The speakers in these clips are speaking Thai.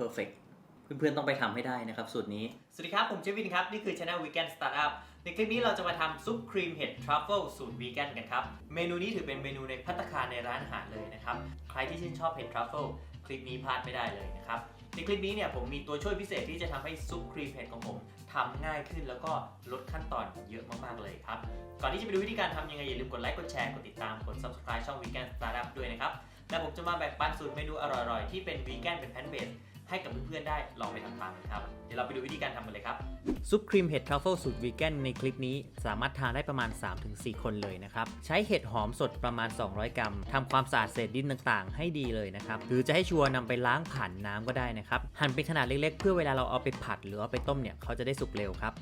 perfect เพื่อนๆต้องไปทำให้ได้นะครับสูตรนี้ สวัสดีครับ ผมเชฟวินครับ นี่คือ Channel Vegan Startup ในคลิปนี้เราจะมาทำซุปครีมเห็ดทรัฟเฟิลสูตรวีแกนกันครับ เมนูนี้ถือเป็นเมนูในพัตตาคารในร้านอาหารเลยนะครับ ใครที่ชื่นชอบเห็ดทรัฟเฟิลคลิปนี้พลาดไม่ได้เลยนะครับในคลิปนี้เนี่ยผมมีตัวช่วยพิเศษที่จะทำให้ซุปครีมเห็ดของผมทำง่ายขึ้นแล้วก็ลดขั้นตอนเยอะมากๆเลยครับ ก่อนที่จะไปดูวิธีการทำยังไง อย่าลืมกดไลค์กดแชร์กดติดตามกด subscribe ช่อง Vegan Startup ด้วยนะครับ และผมจะมาแบ่งปันสูตรเมนูอร่อยๆ ที่เป็นวีแกนเป็นแพนเบส ให้กับเพื่อนๆได้ลองไปทำตามกันครับ เดี๋ยวเราไปดูวิธีการทำกันเลยครับ ซุปครีมเห็ดทรัฟเฟิลสูตรวีแกนในคลิปนี้สามารถทานได้ประมาณ 3-4 คนเลยนะครับ ใช้เห็ดหอมสดประมาณ 200 กรัมทำความสะอาดเศษดินต่างๆ ให้ดีเลยนะครับ หรือจะให้ชัวร์นำไปล้างผ่านน้ำก็ได้นะครับ หั่นเป็นขนาดเล็กๆ เพื่อเวลาเราเอาไปผัดหรือเอาไปต้มเนี่ยเขาจะได้สุกเร็วครับ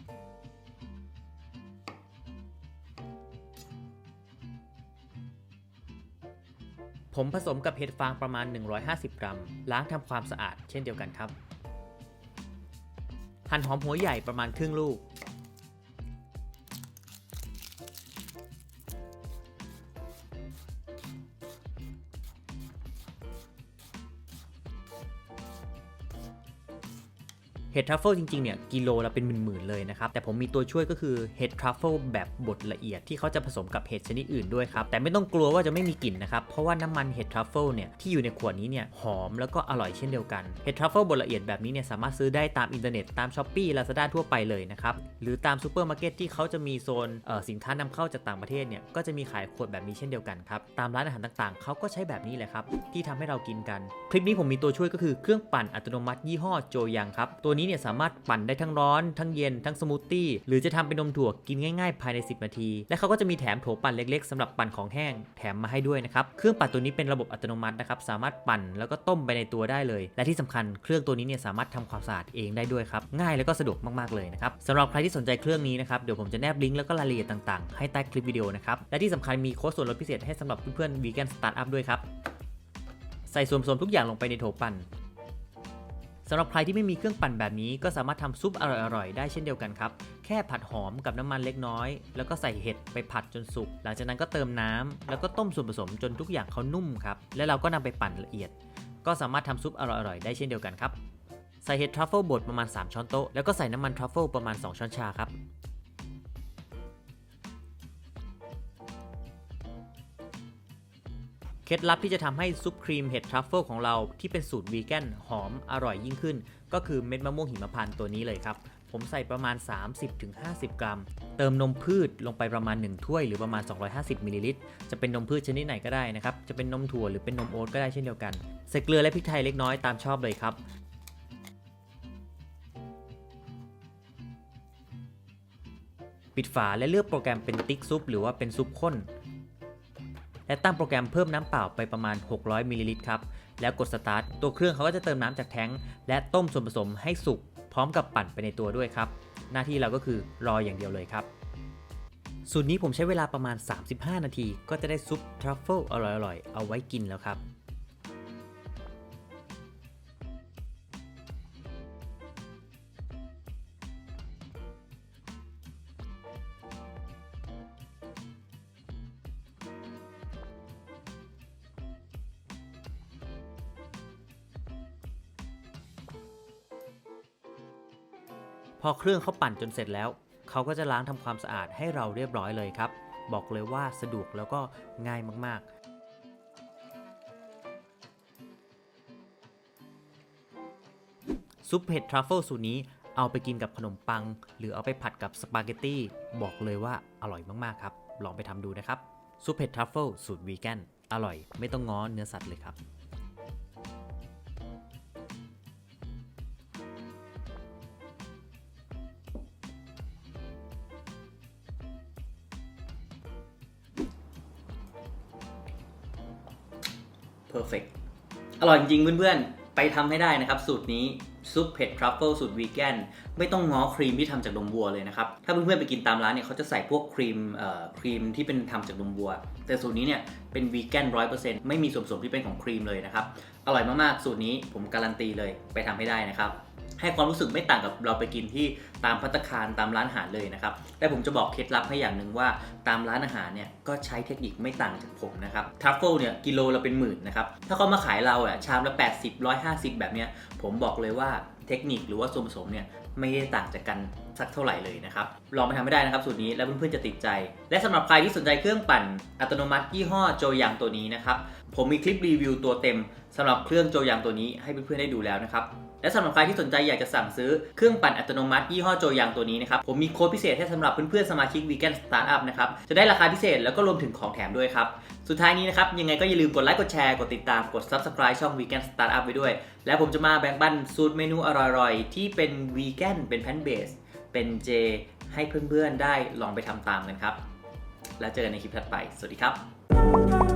ผมผสมกับเห็ดฟางประมาณ 150 กรัม ล้างทำความสะอาดเช่นเดียวกันครับ หั่นหอมหัวใหญ่ประมาณครึ่งลูก ห็ดทรัฟเฟิลจริงๆเนี่ยกิโลละเป็นหมื่นๆเลยนะครับ แต่ผมมีตัวช่วยก็คือเห็ดทรัฟเฟิลแบบบดละเอียดที่เขาจะผสมกับเห็ดชนิดอื่นด้วยครับ แต่ไม่ต้องกลัวว่าจะไม่มีกลิ่นนะครับ เพราะว่าน้ำมันเห็ดทรัฟเฟิลเนี่ยที่อยู่ในขวดนี้เนี่ยหอมแล้วก็อร่อยเช่นเดียวกันเห็ดทรัฟเฟิลบดละเอียดแบบนี้เนี่ยสามารถซื้อได้ตามอินเทอร์เน็ตตามช้อปปี้ลาซาด้าทั่วไปเลยนะครับหรือตามซูเปอร์มาร์เก็ตที่เขาจะมีโซนเอ่อสินค้านำเข้าจากต่างประเทศเนี่ยก็จะมีขายขวดแบบนี้เช่นเดียวกันครับตามร้านอาหารต่างๆเขาก็ใช้แบบนี้แหละครับที่ทำให้เรากินกัน คลิปนี้ผมมีตัวช่วยก็คือเครื่องปั่นอัตโนมัติยี่ห้อโจยังครับตัวนี้เนี่ยสามารถปั่นได้ทั้งร้อน ทั้งเย็น ทั้งสมูทตี้ หรือจะทำเป็นนมถั่วกินง่ายๆ ภายใน 10 นาที และเขาก็จะมีแถมโถปั่นเล็กๆสำหรับปั่นของแห้ง แถมมาให้ด้วยนะครับ เครื่องปั่นตัวนี้เป็นระบบอัตโนมัตินะครับ สามารถปั่นแล้วก็ต้มไปในตัวได้เลย และที่สำคัญเครื่องตัวนี้เนี่ยสามารถทำความสะอาดเองได้ด้วยครับ ง่ายแล้วก็สะดวกมากๆเลยนะครับสำหรับใครที่สนใจเครื่องนี้นะครับ เดี๋ยวผมจะแนบลิงก์แล้วก็รายละเอียดต่างๆ ให้ใต้คลิปวิดีโอนะครับ และที่สำคัญมีโค้ดส่วนลดพิเศษให้สำหรับเพื่อนๆ Vegan Startup ด้วยครับ ใส่ส่วนผสมทุกอย่างลงไปในโถปั่น สำหรับใครที่ไม่มีเครื่องปั่นแบบนี้ก็สามารถทำซุปอร่อยๆ ได้เช่นเดียวกันครับ แค่ผัดหอมกับน้ำมันเล็กน้อย แล้วก็ใส่เห็ดไปผัดจนสุก หลังจากนั้นก็เติมน้ำแล้วก็ต้มส่วนผสมจนทุกอย่างเขานุ่มครับ แล้วเราก็นำไปปั่นละเอียด ก็สามารถทำซุปอร่อยๆ ได้เช่นเดียวกันครับ ใส่เห็ดทรัฟเฟิลบดประมาณ 3 ช้อนโต๊ะ แล้วก็ใส่น้ำมันทรัฟเฟิลประมาณ 2 ช้อนชาครับ เคล็ดลับที่จะทำให้ซุปครีมเห็ดทรัฟเฟิลของเราที่เป็นสูตรวีแกนหอมอร่อยยิ่งขึ้น ก็คือเม็ดมะม่วงหิมพานต์ตัวนี้เลยครับ ผมใส่ประมาณ 30-50 กรัม เติมนมพืชลงไปประมาณ 1 ถ้วยหรือประมาณ 250มิลลิลิตรจะเป็นนมพืชชนิดไหนก็ได้นะครับ จะเป็นนมถั่วหรือเป็นนมโอ๊ตก็ได้เช่นเดียวกัน ใส่เกลือและพริกไทยเล็กน้อยตามชอบเลยครับปิดฝาและเลือกโปรแกรมเป็นติ๊กซุปหรือว่าเป็นซุปข้น และตั้งโปรแกรมเพิ่มน้ำเปล่าไปประมาณ 600มิลลิลิตรครับ แล้วกดสตาร์ท ตัวเครื่องเขาก็จะเติมน้ำจากแท้งและต้มส่วนผสมให้สุกพร้อมกับปั่นไปในตัวด้วยครับ หน้าที่เราก็คือรออย่างเดียวเลยครับ สูตรนี้ผมใช้เวลาประมาณ 35 นาที ก็จะได้ซุปทรัฟเฟิลอร่อยๆ เอาไว้กินแล้วครับ อเครื่องเขาปั่นจนเสร็จแล้ว เขาก็จะล้างทำความสะอาดให้เราเรียบร้อยเลยครับ บอกเลยว่าสะดวกแล้วก็ง่ายมากๆซุปเห็ดทรัฟเฟิลสูตรนี้เอาไปกินกับขนมปัง หรือเอาไปผัดกับสปาเกตตี้บอกเลยว่าอร่อยมาก ๆ ครับ ลองไปทำดูนะครับ ซุปเห็ดทรัฟเฟิลสูตรวีแกนอร่อย ไม่ต้องง้อเนื้อสัตว์เลยครับ perfect อร่อยจริงเพื่อนๆ ไปทำให้ได้นะครับ สูตรนี้ซุปเผ็ดทรัฟเฟิลสูตรวีแกนไม่ต้องง้อครีมที่ทำจากนมวัวเลยนะครับ ถ้าเพื่อนๆไปกินตามร้านเนี่ยเขาจะใส่พวกครีมเอ่อครีมที่เป็นทำจากนมวัว แต่สูตรนี้เนี่ยเป็นวีแกนร้อยเปอร์เซ็นต์ไม่มีส่วนผสมที่เป็นของครีมเลยนะครับ อร่อยมากๆ สูตรนี้ผมการันตีเลยไปทำให้ได้นะครับ ให้ความรู้สึกไม่ต่างกับเราไปกินที่ตามพัตคารตามร้านอาหารเลยนะครับแต่ผมจะบอกเคล็ดลับให้อย่างหนึ่งว่าตามร้านอาหารเนี่ยก็ใช้เทคนิคไม่ต่างจากผมนะครับทรัฟเฟิลเนี่ยกิโลละเป็นหมื่นนะครับถ้าเขามาขายเราอะชามละ 80 150 แบบเนี้ยผมบอกเลยว่าเทคนิคหรือว่าส่วนผสมเนี่ยไม่ได้ต่างจากกันสักเท่าไหร่เลยนะครับ ลองไปทำไม่ได้นะครับสูตรนี้แล้วเพื่อนๆจะติดใจ และสำหรับใครที่สนใจเครื่องปั่นอัตโนมัติยี่ห้อโจยังตัวนี้นะครับ ผมมีคลิปรีวิวตัวเต็มสำหรับเครื่องโจยังตัวนี้ให้เพื่อนๆได้ดูแล้วนะครับ และสำหรับใครที่สนใจอยากจะสั่งซื้อเครื่องปั่นอัตโนมัติ ยี่ห้อโจยังตัวนี้นะครับ ผมมีโค้ดพิเศษให้สำหรับเพื่อนๆสมาชิก Vegan Startup นะครับ จะได้ราคาพิเศษแล้วก็รวมถึงของแถมด้วยครับ สุดท้ายนี้นะครับ ยังไงก็อย่าลืมกดไลค์กดแชร์กดติดตามกด Subscribe ช่อง Vegan Startup ไว้ด้วย แล้วผมจะมาแบ่งปันสูตรเมนูอร่อยๆ ที่เป็นวีแกนเป็นแพนเบสเป็นเจให้เพื่อนๆได้ลองไปทำตามกันครับแล้วเจอกันในคลิปถัดไป สวัสดีครับ